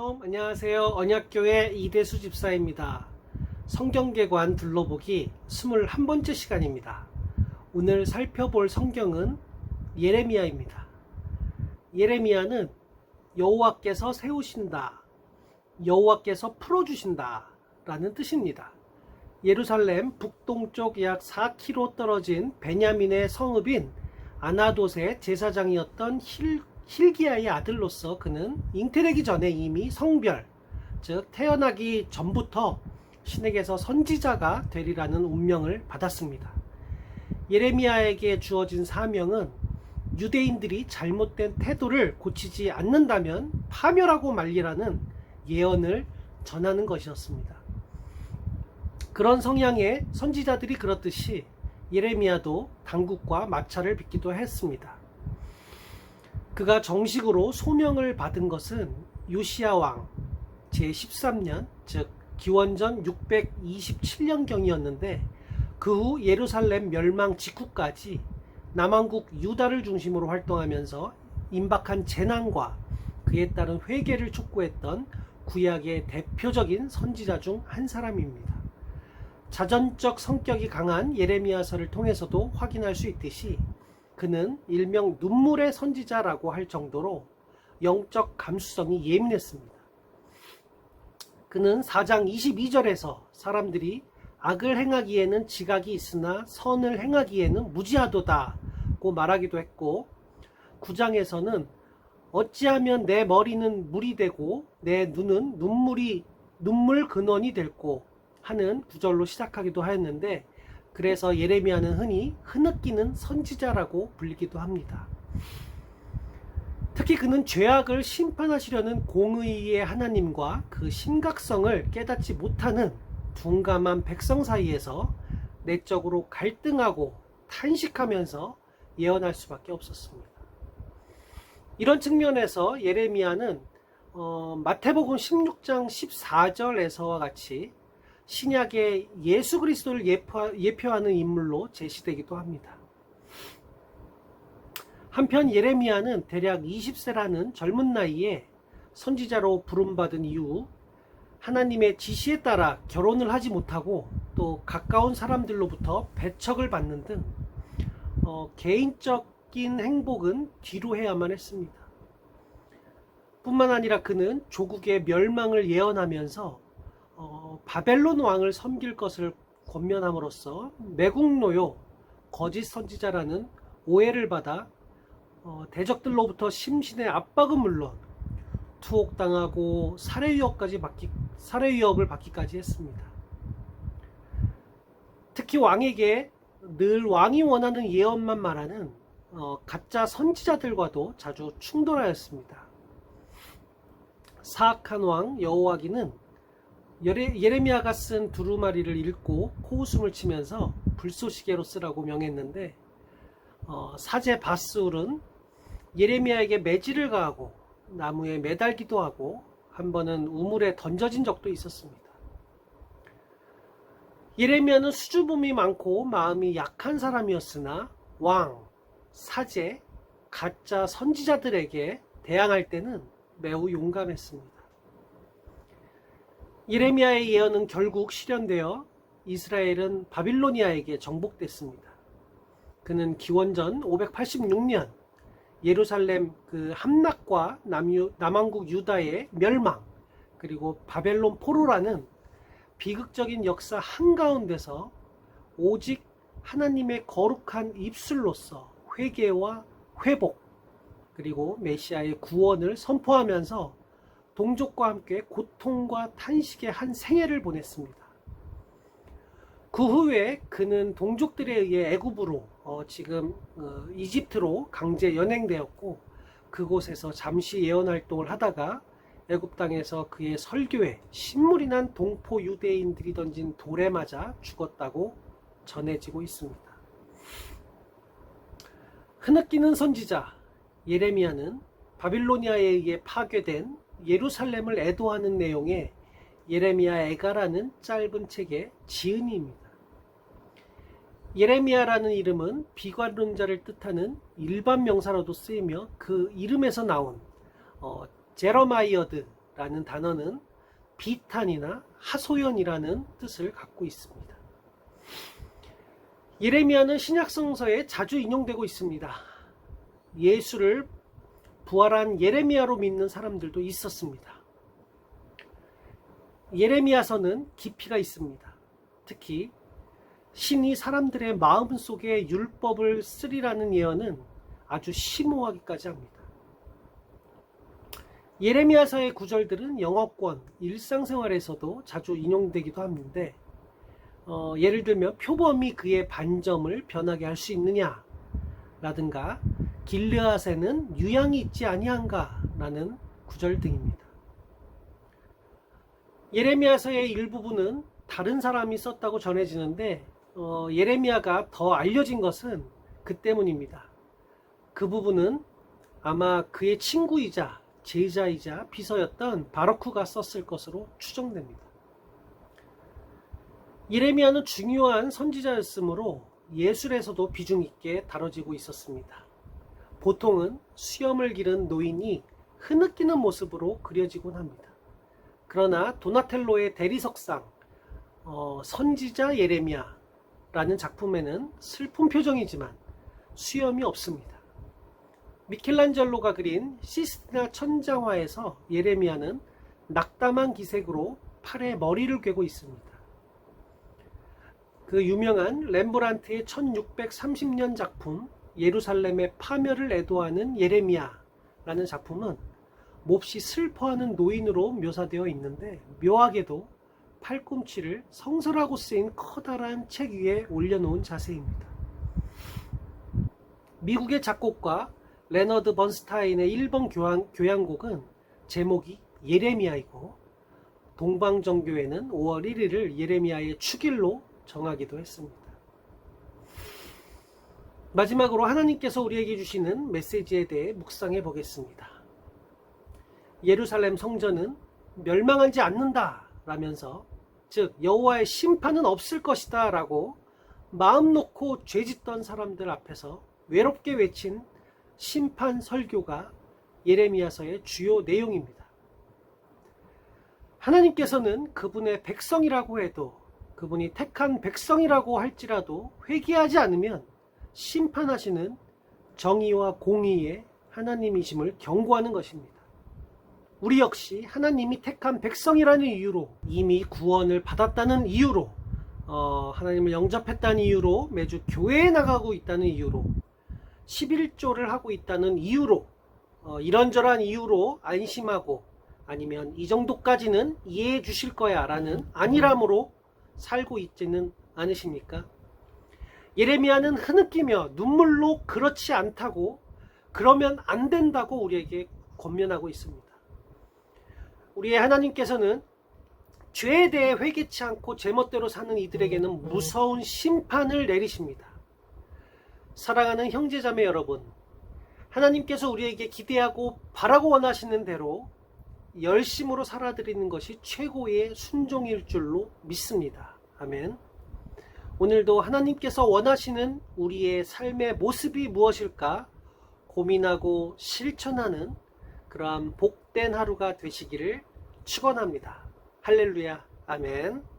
안녕하세요. 언약교회 이대수 집사입니다. 성경계관 둘러보기 21번째 시간입니다. 오늘 살펴볼 성경은 예레미야입니다. 예레미야는 여호와께서 세우신다, 여호와께서 풀어주신다 라는 뜻입니다. 예루살렘 북동쪽 약 4km 떨어진 베냐민의 성읍인 아나돗의 제사장이었던 힐, 힐기야의 아들로서 그는 잉태되기 전에 이미 성별, 즉 태어나기 전부터 신에게서 선지자가 되리라는 운명을 받았습니다. 예레미야에게 주어진 사명은 유대인들이 잘못된 태도를 고치지 않는다면 파멸하고 말리라는 예언을 전하는 것이었습니다. 그런 성향의 선지자들이 그렇듯이 예레미야도 당국과 마찰을 빚기도 했습니다. 그가 정식으로 소명을 받은 것은 요시야 왕 제13년 즉 기원전 627년경이었는데 그 후 예루살렘 멸망 직후까지 남왕국 유다를 중심으로 활동하면서 임박한 재난과 그에 따른 회개를 촉구했던 구약의 대표적인 선지자 중 한 사람입니다. 자전적 성격이 강한 예레미야서를 통해서도 확인할 수 있듯이 그는 일명 눈물의 선지자라고 할 정도로 영적 감수성이 예민했습니다. 그는 4장 22절에서 사람들이 악을 행하기에는 지각이 있으나 선을 행하기에는 무지하도다고 말하기도 했고 9장에서는 어찌하면 내 머리는 물이 되고 내 눈은 눈물이 눈물 근원이 될고 하는 구절로 시작하기도 하였는데 그래서 예레미야는 흔히 흐느끼는 선지자라고 불리기도 합니다. 특히 그는 죄악을 심판하시려는 공의의 하나님과 그 심각성을 깨닫지 못하는 둔감한 백성 사이에서 내적으로 갈등하고 탄식하면서 예언할 수밖에 없었습니다. 이런 측면에서 예레미야는 어, 마태복음 16장 14절에서와 같이 신약의 예수 그리스도를 예표, 하는 인물로 제시되기도 합니다. 한편 예레미야는 대략 20세라는 젊은 나이에 선지자로 부름받은 이후 하나님의 지시에 따라 결혼을 하지 못하고 또 가까운 사람들로부터 배척을 받는 등 어, 개인적인 행복은 뒤로 해야만 했습니다. 뿐만 아니라 그는 조국의 멸망을 예언하면서 어, 바벨론 왕을 섬길 것을 권면함으로써 매국노요 거짓 선지자라는 오해를 받아 어, 대적들로부터 심신의 압박은 물론 투옥당하고 살해 위협까지 받기 살해 위협을 받기까지 했습니다. 특히 왕에게 늘 왕이 원하는 예언만 말하는 어, 가짜 선지자들과도 자주 충돌하였습니다. 사악한 왕 여호와기는 예레 미야가 쓴 두루마리를 읽고 코웃음을 치면서 불쏘시개로 쓰라고 명했는데 어, 사제 바스울은 예레미야에게 매질을 가하고 나무에 매달기도 하고 한 번은 우물에 던져진 적도 있었습니다. 예레미야는 수줍음이 많고 마음이 약한 사람이었으나 왕, 사제, 가짜 선지자들에게 대항할 때는 매우 용감했습니다. 예레미야의 예언은 결국 실현되어 이스라엘은 바빌로니아에게 정복됐습니다. 그는 기원전 586년 예루살렘 그 함락과 남유, 남왕국 유다의 멸망 그리고 바벨론 포로라는 비극적인 역사 한가운데서 오직 하나님의 거룩한 입술로서 회개와 회복 그리고 메시아의 구원을 선포하면서 동족과 함께 고통과 탄식의 한 생애를 보냈습니다. 그 후에 그는 동족들에 의해 애굽으로 어, 지금 어, 이집트로 강제 연행되었고 그곳에서 잠시 예언 활동을 하다가 애굽 땅에서 그의 설교에 신물이 난 동포 유대인들이 던진 돌에 맞아 죽었다고 전해지고 있습니다. 흐느끼는 선지자 예레미야는 바빌로니아에 의해 파괴된 예루살렘을 애도하는 내용의 예레미야 애가라는 짧은 책의 지은입니다. 예레미야라는 이름은 비관론자를 뜻하는 일반 명사로도 쓰이며 그 이름에서 나온 어, 제러마이어드라는 라는 단어는 비탄이나 하소연이라는 뜻을 갖고 있습니다. 예레미야는 신약성서에 자주 인용되고 있습니다. 예수를 부활한 예레미야로 믿는 사람들도 있었습니다. 예레미야서는 깊이가 있습니다. 특히 신이 사람들의 마음 속에 율법을 쓰리라는 예언은 아주 심오하기까지 합니다. 예레미야서의 구절들은 영어권, 일상생활에서도 자주 인용되기도 하는데 어, 예를 들면 표범이 그의 반점을 변하게 할 수 있느냐 라든가 길르앗에는 유양이 있지 아니한가 라는 구절 등입니다. 예레미야서의 일부분은 다른 사람이 썼다고 전해지는데 어, 예레미야가 더 알려진 것은 그 때문입니다. 그 부분은 아마 그의 친구이자 제자이자 비서였던 바로크가 썼을 것으로 추정됩니다. 예레미야는 중요한 선지자였으므로 예술에서도 비중 있게 다뤄지고 있었습니다. 보통은 수염을 기른 노인이 흐느끼는 모습으로 그려지곤 합니다. 그러나 도나텔로의 대리석상 어, 선지자 예레미야라는 작품에는 슬픈 표정이지만 수염이 없습니다. 미켈란젤로가 그린 시스티나 천장화에서 예레미야는 낙담한 기색으로 팔에 머리를 꿰고 있습니다. 그 유명한 렘브란트의 1630년 작품 예루살렘의 파멸을 애도하는 예레미야라는 작품은 몹시 슬퍼하는 노인으로 묘사되어 있는데 묘하게도 팔꿈치를 성설하고 쓰인 커다란 책 위에 올려놓은 자세입니다. 미국의 작곡가 레너드 번스타인의 1번 교향, 교향곡은 제목이 예레미야이고 동방정교회는 5월 1일을 예레미야의 축일로 정하기도 했습니다. 마지막으로 하나님께서 우리에게 주시는 메시지에 대해 묵상해 보겠습니다. 예루살렘 성전은 멸망하지 않는다 라면서 즉 여호와의 심판은 없을 것이다 라고 마음 놓고 죄짓던 사람들 앞에서 외롭게 외친 심판 설교가 예레미야서의 주요 내용입니다. 하나님께서는 그분의 백성이라고 해도 그분이 택한 백성이라고 할지라도 회개하지 않으면 심판하시는 정의와 공의의 하나님이심을 경고하는 것입니다. 우리 역시 하나님이 택한 백성이라는 이유로 이미 구원을 받았다는 이유로 어, 하나님을 영접했다는 이유로 매주 교회에 나가고 있다는 이유로 11조를 하고 있다는 이유로 어, 이런저런 이유로 안심하고 아니면 이 정도까지는 이해해 주실 거야 라는 안일함으로 살고 있지는 않으십니까? 예레미야는 흐느끼며 눈물로 그렇지 않다고 그러면 안 된다고 우리에게 권면하고 있습니다. 우리의 하나님께서는 죄에 대해 회개치 않고 제멋대로 사는 이들에게는 무서운 심판을 내리십니다. 사랑하는 형제자매 여러분, 하나님께서 우리에게 기대하고 바라고 원하시는 대로 열심으로 살아드리는 것이 최고의 순종일 줄로 믿습니다. 아멘. 오늘도 하나님께서 원하시는 우리의 삶의 모습이 무엇일까 고민하고 실천하는 그러한 복된 하루가 되시기를 축원합니다. 할렐루야. 아멘.